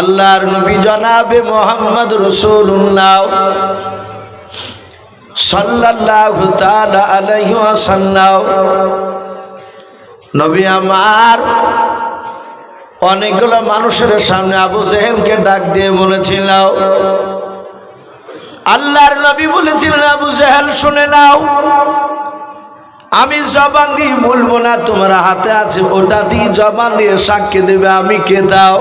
আল্লাহর নবী জনাবে মোহাম্মদ রসুল্লাহ আলাইহি ওয়াসাল্লাম। নবী আমার অনেকগুলো মানুষের সামনে আবু জেহেলকে ডাক দিয়ে বলেছিল, আল্লাহর নবী বলেছিলেন, আবু জেহেল, শুনে নাও, আমি জবান দিয়ে বলব না, তোমার হাতে আছে, ওটা দিয়ে জবান দিয়ে সাক্ষী দেবে, আমি কে দাও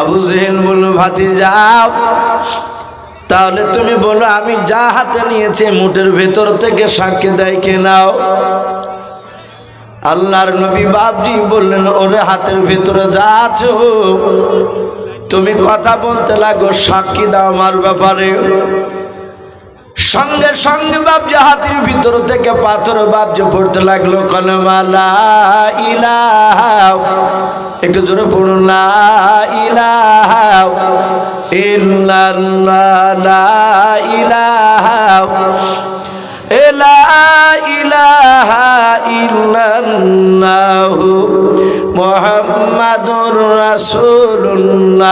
আবু জেহেল বলল ভাতি যাও তাহলে তুমি বলো, আমি যা হাতে নিয়েছি মুটের ভেতর থেকে সাক্ষী দেয় কে নাও আল্লাহর নবী বাবজি বললেন, ওরে হাতের ভেতরে যা আছো তুমি কথা বলতে লাগো, সাক্ষী দাও আমার ব্যাপারে। সঙ্গে সঙ্গে বাবজি হাতির ভিতর থেকে পাথর বাবজি পড়তে লাগল কলমালা ইলাহ। একটু জোরে পড়ুন ইলাহ। ইলাহ ইল্লাল্লাহু মুহাম্মাদুর রাসূলুল্লাহ।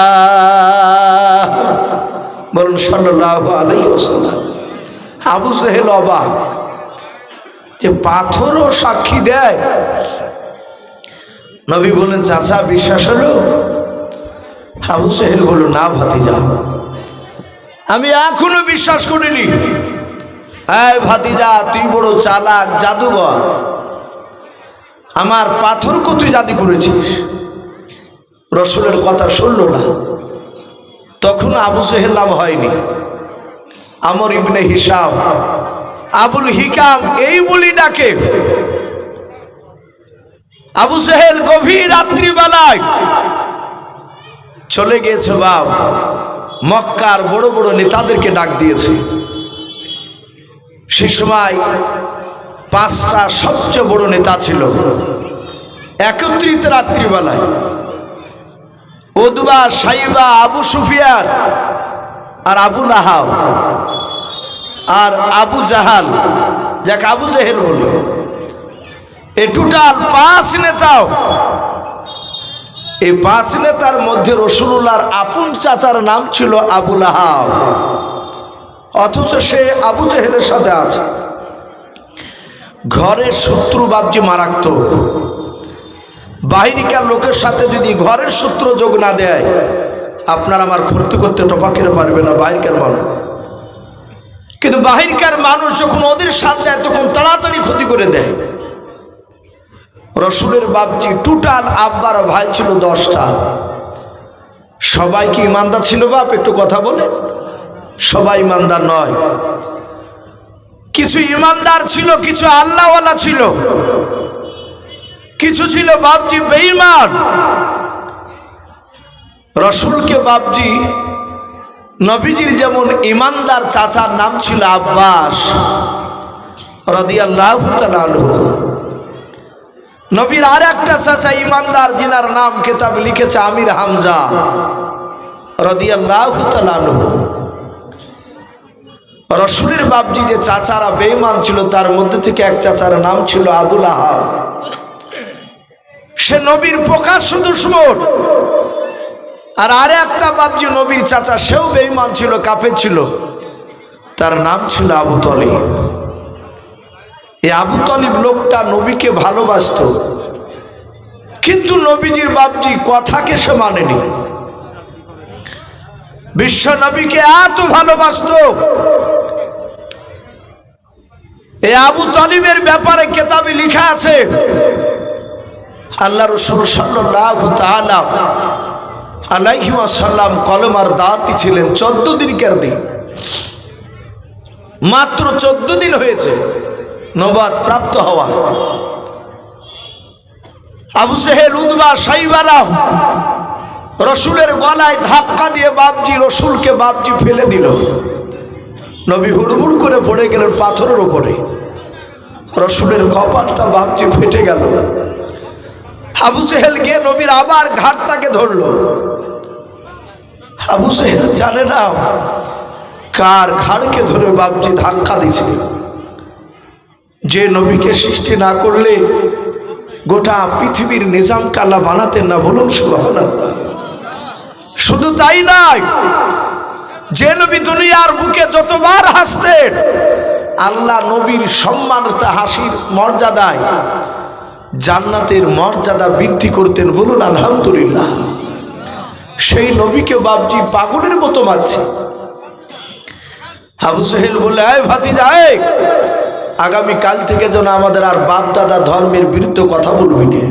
বলুন, সাল্লাল্লাহু আলাইহি ওয়াসাল্লাম। আবু জেহেল অবাক যে পাথরও সাক্ষী দেয়। নবী বলেন চাচা, বিশ্বাস হলো? আবু জেহেল বলল, না ভাতিজা, আমি এখনও বিশ্বাস করিনি। হ্যাঁ ভাতিজা, তুই বড় চালাক, জাদুঘর, আমার পাথরকে তুই জাদি করেছিস। রসুলের কথা শুনল না। তখন আবু জেহেল নাম হয়নি। আমর ইবনে হিসাম আবুল হিকাম এই বলি ডাকে। আবু সেহেল গভীর রাত্রিবেলায় চলে গিয়েছে বাপ, মক্কার বড় বড় নেতাদেরকে ডাক দিয়েছে। সে সময় পাঁচটা সবচেয়ে বড় নেতা ছিল। একত্রিত রাত্রিবেলায় ওদবা, সাইবা, আবু সুফিয়ার আর আবু লাহাব। আর আবু জাহাল, যাকে আবু জাহেল বলি। এ টোটাল পাঁচ নেতাও, এই পাঁচ নেতার মধ্যে রসুল্লাহর আপন চাচার নাম ছিল আবুল আহাব অথচ সে আবু জাহেলের সাথে আছে। ঘরের শত্রু বাবজি মারাত্মক। বাহিরিকার লোকের সাথে যদি ঘরের সূত্র যোগ না দেয়, আপনার আমার ক্ষতি করতে টপাকের পারবে না, বাহিরকার মানুষ। কিন্তু বাহিরকার মানুষ যখন ওদের সাথ তখন তাড়াতাড়ি ক্ষতি করে দেয়। রসুলের বাপজি টোটাল আব্বার ভাই ছিল দশটা। সবাই কি ইমানদার ছিল বাপ? একটু কথা বলে। সবাই ইমানদার নয়। কিছু ইমানদার ছিল, কিছু আল্লাহওয়ালা ছিল। কিছু ছিল বাপজি বেঈমান। রসুলকে বাপজি নবীজির যেমন ইমানদার চাচার নাম ছিল আব্বাস, রদিয়াল্লাহ নবীর আর একটা চাচা ইমানদার জিনার নাম কেতাব লিখেছে আমির হামজা, রদিয়াল্লাহ তালু রসুলের বাপজি যে চাচারা বেইমান ছিল, তার মধ্যে থেকে এক চাচার নাম ছিল আবুল আহাব। সে নবীর প্রকাশ্য দুশ্মন আর আরে একটা বাপজি নবীর চাচা, সেও বেইমান ছিল, কাফের ছিল। তার নাম ছিল আবু তলিব। এই আবু তলিব লোকটা নবীকে ভালোবাসত। কিন্তু নবীজির বাপজি কথাকে সে মানেনি। বিশ্ব নবীকে এত ভালোবাসত। এই আবু তলিবের ব্যাপারে কেতাবে লেখা আছে, আল্লাহ রসুল সাল্লাহ তাআলা আলাইহি সাল্লাম কলমার দাঁতই ছিলেন চোদ্দ দিনকার দিন। মাত্র চোদ্দ দিন হয়েছে নবাদ প্রাপ্ত হওয়া। আবু সেহেল উদ্বা সাইবারাম রসুলের গলায় ধাক্কা দিয়ে বাপজি রসুলকে বাপজি ফেলে দিল। নবী হুড়মুড় করে পড়ে গেলেন পাথরের ওপরে রসুলের কপালটা বাপজি ফেটে গেল। আবু সেহেল গিয়ে নবীর আবার ঘাটটাকে ধরলো। আবু সেহেল জানে না কার ঘাড়কে ধরে বাপজি ধাক্কা দিছে যে নবীকে সৃষ্টি না করলে গোটা পৃথিবীর নিজাম কালা বানাতেন না বলুন শুধু তাই নয়, যে নবী দুনিয়ার বুকে যতবার হাসতেন আল্লাহ নবীর সম্মানতা হাসির মর্যাদায় জান্নাতের মর্যাদা বৃদ্ধি করতেন বলুন আলহামদুলিল্লাহ। সেই নবীকে বাবজি পাগলের মতো মারছে আবু সাহেল বললে আয় ভাতি যায় আগামী কাল থেকে যেন আমাদের আর বাপ দাদা ধর্মের বিরুদ্ধে কথা বলবি না।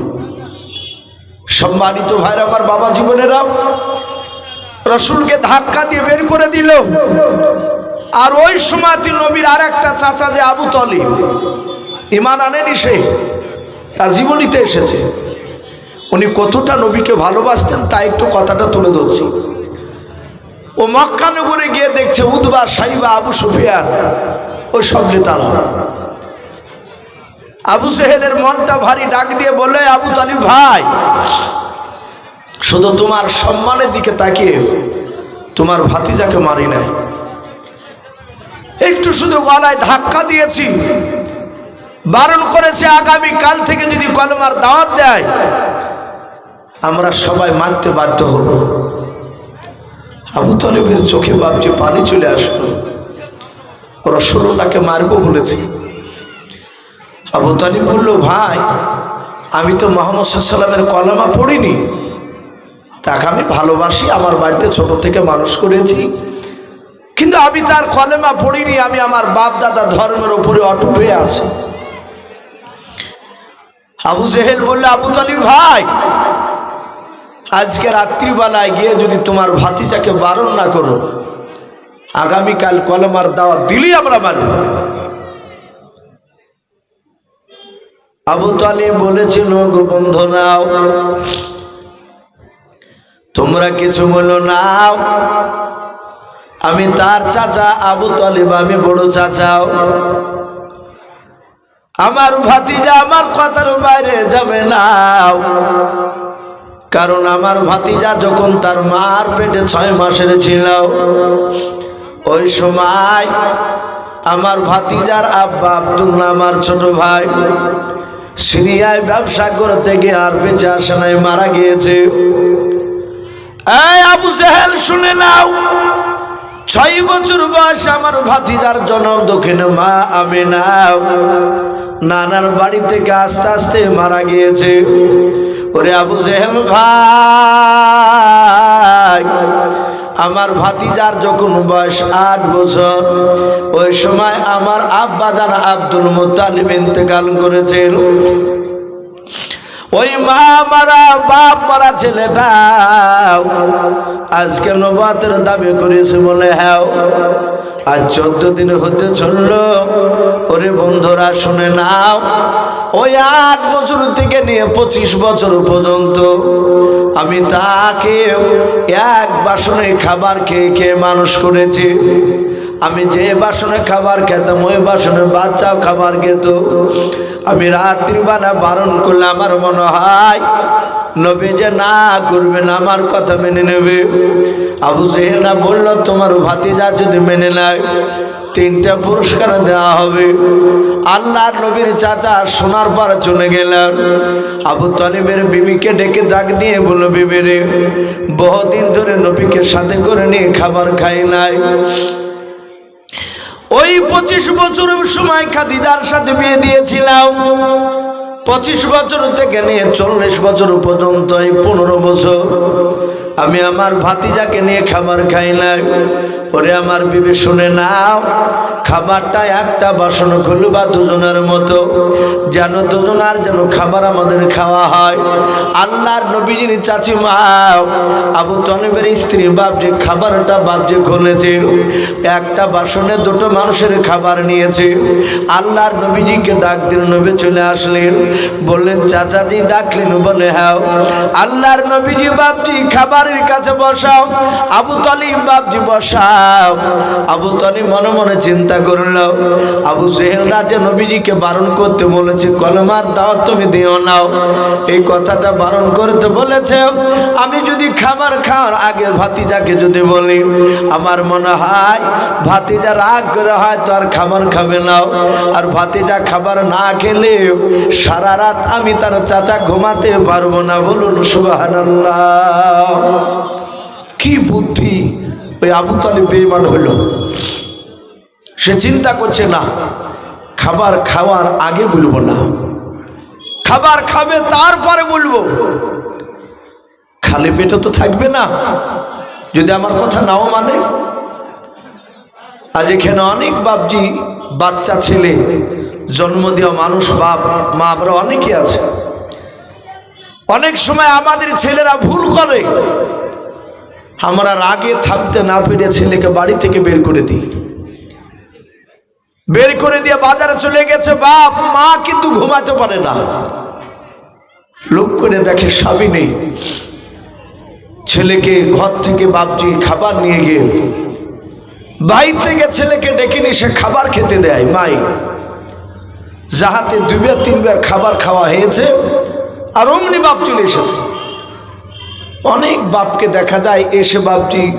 সম্মানিত ভাইরা, আমার বাবা জীবনেরাও রসুলকে ধাক্কা দিয়ে বের করে দিল। আর ওই সময় নবীর আর একটা চাচা যে আবু তলি ইমান আনেনি সে তা জীবনীতে এসেছে। উনি কতটা নবীকে ভালোবাসতেন তা একটু কথাটা তুলে ধরছি। ও মক্কানগরে গিয়ে দেখছে উদ্বা, সাইবা, আবু সুফিয়ান, ওই সব নেতারা। আবু সেহেলের মনটা ভারী, ডাক দিয়ে বলে আবু তালিব ভাই, শুধু তোমার সম্মানের দিকে তাকিয়ে তোমার ভাতিজাকে মারি নাই। একটু শুধু গলায় ধাক্কা দিয়েছি। বারণ করেছে আগামী কাল থেকে যদি কলমার দাওয়াত দেয় আমরা সবাই মারতে বাধ্য হব। আবু তলিবের চোখে বাপজি পানি চলে আসলো। রসুল্লাহকে মারবো বলেছি। আবু তালিব বলল, ভাই, আমি তো মোহাম্মদ সাল্লামের কলামা পড়িনি। তাকে আমি ভালোবাসি, আমার বাড়িতে ছোট থেকে মানুষ করেছি। কিন্তু আমি তার কলেমা পড়িনি, আমি আমার বাপ দাদা ধর্মের ওপরে অটুট হয়ে আছি। আবু জেহেল বললে, আবু তালিব ভাই আজকে রাত্রিবেলায় গিয়ে যদি তোমার ভাতিজাকে বারণ না করো, আগামীকাল কলেমার দাওয়া দিলেই আমরা মারব। আবু তালিব বলেছিল, গো বন্ধু নাও তোমরা কিছু বলো নাও আমি তার চাচা, আবু তালিব, আমি বড় চাচাও। আমার ভাতিজা আমার কথার বাইরে যাবে নাও কারণ আমার ভাতিজা যখন তার মার পেটে ছয় মাসের ছিল, ওই সময় আমার ভাতিজার আব্বা আব্দুল্লা আমার ছোট ভাই, সিরিয়ায় ব্যবসা করতে গিয়ে আর বেঁচে আসে নাই, মারা গিয়েছে। এই আবু জেহেল, শুনে নাও, ছয় বছর বয়স আমার ভাতিজার জন্ম, দক্ষিণে মা আমি নাও নানার বাড়ি থেকে আস্তে আস্তে মারা গিয়েছে। ওরে আবু জেহেল ভাই, আমার ভাতিজার যখন বয়স আট বছর, ওই সময় আমার আব্বা জান আব্দুল মোতালিব ইন্তেকাল করেছিল। ওই মা মারা, বাপ মারা ছেলেটা আজকে নবাতের দাবি করেছে বলে হ্যাঁ আজ চোদ্দ দিন হতে চলল। ওরে বন্ধুরা, শুনে নাও ওই আট বছর থেকে নিয়ে পঁচিশ বছর পর্যন্ত আমি তাকে এক বাসনে খাবার খেয়ে খেয়ে মানুষ করেছি। আমি যে বাসনে খাবার খেতাম, ওই বাসনে বাচ্চাও খাবার খেত। আমি রাত্রিবেলা বারণ করলে আমার মনে হয়, নবী যে না করবেন, আমার কথা মেনে নেবে। আবু জেহেলা বলল, তোমার ভাতিজা যদি মেনে নেয়, তিনটা পুরস্কার দেওয়া হবে। আল্লাহর নবীর চাচা সোনার পার চলে গেলেন। আবু তালিবের বিবিকে ডেকে ডাক দিয়ে বলল, বিবিরে, বহুদিন ধরে নবীকে সাথে করে নিয়ে খাবার খাই নাই। ওই পঁচিশ বছরের সময় খাদিজার সাথে বিয়ে দিয়েছিলাম। পঁচিশ বছর থেকে নিয়ে চল্লিশ বছর পর্যন্ত এই পনেরো বছর আমি আমার ভাতিজাকে নিয়ে খাবার খাই নাই। ওরে আমার বিবে, শুনে নাও। খাবারটা একটা বাসন খুলবা দুজনের মতো, যেন দুজনার যেন খাবার আমাদের খাওয়া হয়। আল্লাহর নবীজির চাচি মা, আবু তনেবের স্ত্রী বাপ যে খাবারটা বাপ যে খুলেছে একটা বাসনে দুটো মানুষের খাবার নিয়েছে। আল্লাহর নবীজিকে ডাক দিল, নবী চলে আসলেন। বললেন, চাচাজি ডাকলেন, বলে হ্যাঁ আল্লাহর নবীজি বাপজি খাবারের কাছে বসাও, আবু তলিম বাপজি বসাও। আবু তলিব মনে মনে চিন্তা করল, আবু সেহেল রাজে নবীজিকে বারণ করতে বলেছে, কলমার দাও তুমি দিও নাও। এই কথাটা বারণ করতে বলেছে, আমি যদি খাবার খাওয়ার আগে ভাতিজাকে যদি বলি, আমার মনে হয় ভাতিজা রাগ করে হয়তো আর খাবার খাবে নাও আর ভাতিজা খাবার না খেলে সারা রাত আমি তার চাচা ঘুমাতে পারব না। বলুন সুবাহ কি বুদ্ধি ওই আবু তালিব বেইমান হইল সে চিন্তা করছে, না, খাবার খাওয়ার আগে বলব না। খাবার খাবে, তারপরে বলব। খালি পেটে তো থাকবে না। যদি আমার কথা নাও মানে? আজ এখানে অনেক বাপজি, বাচ্চা ছেলে, জন্ম দেওয়া মানুষ, বাপ, মা আমরা অনেকে আছে। অনেক সময় আমাদের ছেলেরা ভুল করে। আমরা রাগে থাকতে না পেরে ছেলেকে বাড়ি থেকে বের করে দিই। বের করে দিয়ে বাজারে চলে গেছে, বাপ, মা কিন্তু ঘুমাতে পারে না। লোক করে দেখে স্বামী নেই। ছেলেকে ঘর থেকে বাপজি খাবার নিয়ে গিয়ে বাইর থেকে ছেলেকে ডেকে নিয়ে সে খাবার খেতে দেয়। মাই, যাহাতে দুবার তিনবার খাবার খাওয়া হয়েছে, আর অমনি বাপ চলে এসেছে। অনেক বাপকে দেখা যায়, এসে বাপটি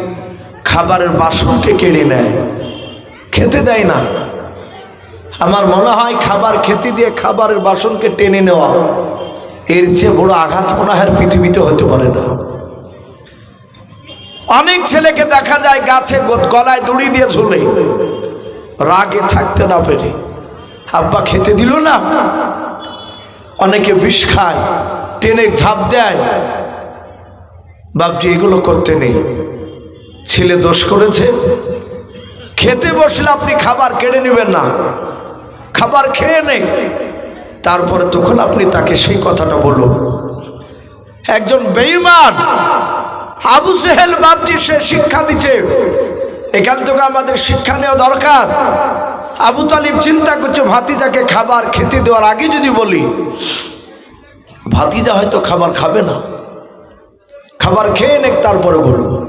খাবারের বাসনকে কেড়ে নেয়। খেতে দেয় না। আমার মনে হয় খাবার খেতে দিয়ে খাবারের বাসনকে টেনে নেওয়া, এর চেয়ে বড় আঘাত মনে হয় পৃথিবীতে হতে পারে না। অনেক ছেলেকে দেখা যায় গাছে গলায় দড়ি দিয়ে ঝুলে। রাগে থাকতে না পেরে। আব্বা খেতে দিল না। অনেকে বিষ খায়, টেনে ঝাঁপ দেয়। বাপজি, এগুলো করতে নেই। ছেলে দোষ করেছে। খেতে বসলে আপনি খাবার কেড়ে নেবেন না। খাবার খেয়ে নেই। তারপরে তখন আপনি তাকে সেই কথাটা বলুন। একজন বেইমান আবু সেহেল বাপজি, সে শিক্ষা দিচ্ছে। এখান থেকে আমাদের শিক্ষা নেওয়া দরকার। আবু তালিব চিন্তা করছে, ভাতিজাকে খাবার খেতে দেওয়ার আগে যদি বলি, ভাতিজা হয়তো খাবার খাবে না। খাবার খেয়ে নেক তারপরে বলব।